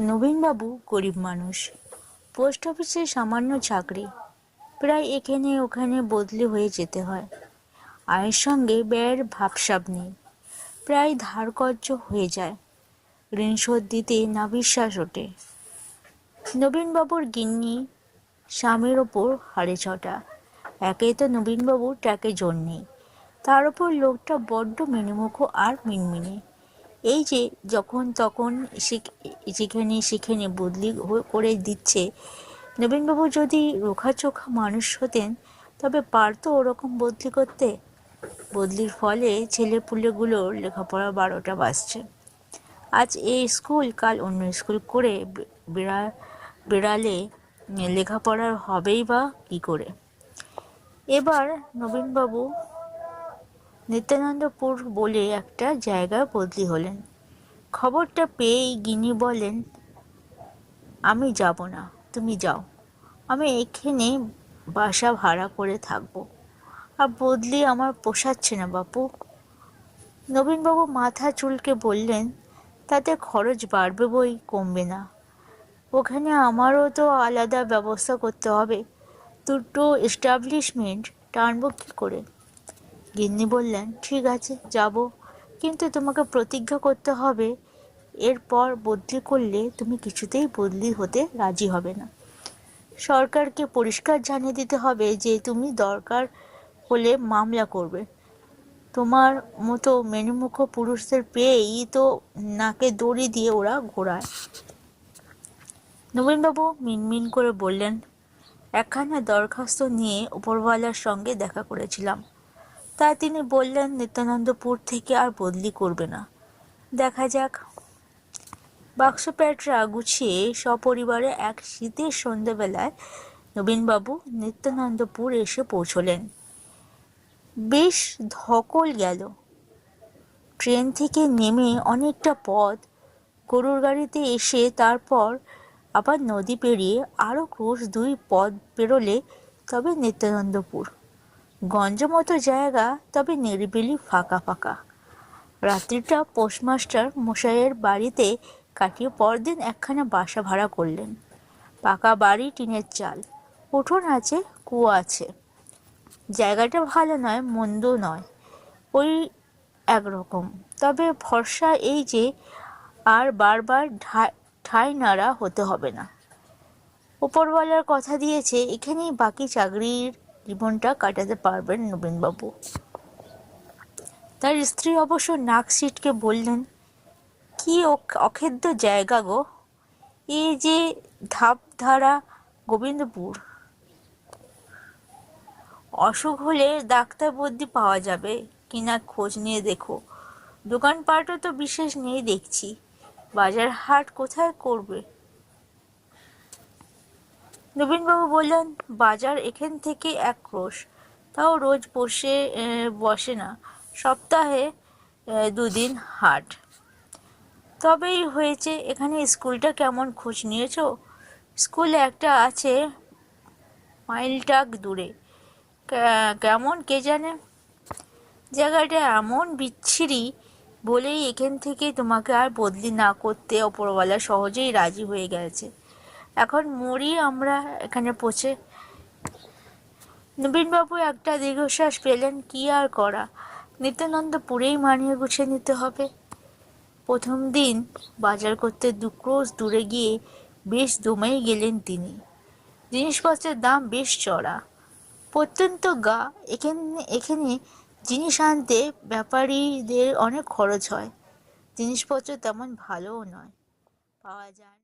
নবীনবাবু গরিব মানুষ। পোস্ট অফিসে সামান্য চাকরি। প্রায় এখানে ওখানে বদলি হয়ে যেতে হয়। আয়ের সঙ্গে ব্যয়ের ভাবসাব নেই। প্রায় ধারকর্য হয়ে যায়। ঋণ শোধ দিতে নাবিশ্বাস ওঠে। নবীনবাবুর গিন্নি স্বামীর ওপর হাড়ে ছটা। একেই তো নবীনবাবুর ট্যাকে জোর নেই। তার ওপর লোকটা বড্ড মেনুমুখো আর মিনমিনে। এই যে যখন তখন যেখানে সেখানে বদলি করে দিচ্ছে, নবীনবাবু যদি রোখাচোখা মানুষ হতেন, তবে পারতো ওরকম বদলি করতে? বদলির ফলে ছেলেপুলেগুলোর লেখাপড়া বারোটা বাজছে। আজ এই স্কুল, কাল অন্য স্কুল করে বে- বেড়া, বেড়ালে লেখাপড়ার হবেই বা কী করে? এবার নবীনবাবু নিত্যানন্দপুর বলে একটা জায়গায় বদলি হলেন। খবরটা পেয়েই গিনি বলেন আমি যাব না, তুমি যাও। আমি এখানে বাসা ভাড়া করে থাকব। আর বদলি আমার পোষাচ্ছে না বাপু। নবীনবাবু মাথা চুলকে বললেন, তাতে খরচ বাড়বে বই কমবে না। ওখানে আমারও তো আলাদা ব্যবস্থা করতে হবে। দুটো এস্টাবলিশমেন্ট টানবো কী করে? গিন্নি বললেন, ঠিক আছে, যাব। কিন্তু তোমাকে প্রতিজ্ঞা করতে হবে, এরপর বদলি করলে তুমি কিছুতেই বদলি হতে রাজি হবে না। সরকারকে পরিষ্কার জানিয়ে দিতে হবে যে, তুমি দরকার হলে মামলা করবে। তোমার মতো মেনুমুখ পুরুষদের পেয়েই তো নাকে দড়ি দিয়ে ওরা ঘোরায়। নবীনবাবু মিনমিন করে বললেন, একখানা দরখাস্ত নিয়ে উপরওয়ালার সঙ্গে দেখা করেছিলাম। তা তিনি বললেন, নিত্যানন্দপুর থেকে আর বদলি করবে না। দেখা যাক। বাক্স প্যাটরা গুছিয়ে সপরিবারে এক শীতের সন্ধ্যাবেলায় নবীনবাবু নিত্যানন্দপুর এসে পৌঁছলেন। বেশ ধকল গেল। ট্রেন থেকে নেমে অনেকটা পথ, গরুর গাড়িতে এসে তারপর আবার নদী পেরিয়ে আরও ক্রোশ দুই পথ পেরোলে তবে নিত্যানন্দপুর। গঞ্জ মতো জায়গা, তবে নিরিবিলি ফাঁকা ফাঁকা। রাত্রিটা পোস্টমাস্টার মশাইয়ের বাড়িতে কাটিয়ে পরদিন একখানা বাসা ভাড়া করলেন। পাকা বাড়ি, টিনের চাল। উঠোন আছে, কুয়ো আছে। জায়গাটা ভালো নয় মন্দ নয়। ওই একরকম। তবে ভরসা এই যে আর বারবার ঠাঁই নাড়া হতে হবে না। উপরওয়ালার কথা দিয়েছে, এখানেই বাকি চাকরির জীবনটা কাটাতে পারবেন নবীনবাবু। তার স্ত্রী অবশ্য নাক সিটকে বললেন, কি অখ- অখেদ্য জায়গা গো। এই যে ধাপধারা গোবিন্দপুর। অসুখ হলে ডাক্তার বদ্যি পাওয়া যাবে। কিনা খোঁজ নিয়ে দেখো। দোকানপাটও তো বিশেষ নেই দেখছি। বাজার হাট কোথায় করবে? নবীনবাবু বললেন, বাজার এখান থেকে এক ক্রোশ। তাও রোজ বসে বসে না। সপ্তাহে দুদিন হাট। তবেই হয়েছে, এখানে স্কুলটা কেমন খোঁজ নিয়েছো? স্কুল একটা আছে মাইলটাক দূরে। কেমন কে জানে? জায়গাটা এমন বিচ্ছিরি, বলেই এখান থেকে তোমাকে আর বদলি না করতে ওপরওয়ালা সহজেই রাজি হয়ে গেছে। এখন মরি আমরা এখানে পচে নবীনবাবু একটা দীর্ঘশ্বাস পেলেন, কি আর করা? নিত্যানন্দপুরেই মানিয়ে গুছিয়ে নিতে হবে। প্রথম দিন বাজার করতে দুক্রোশ দূরে গিয়ে বেশ দমেই গেলেন তিনি। জিনিসপত্রের দাম বেশ চড়া। প্রত্যন্ত গা, এখানে এখানে জিনিস আনতে ব্যাপারীদের অনেক খরচ হয়। জিনিসপত্র তেমন ভালোও নয়। পাওয়া যায়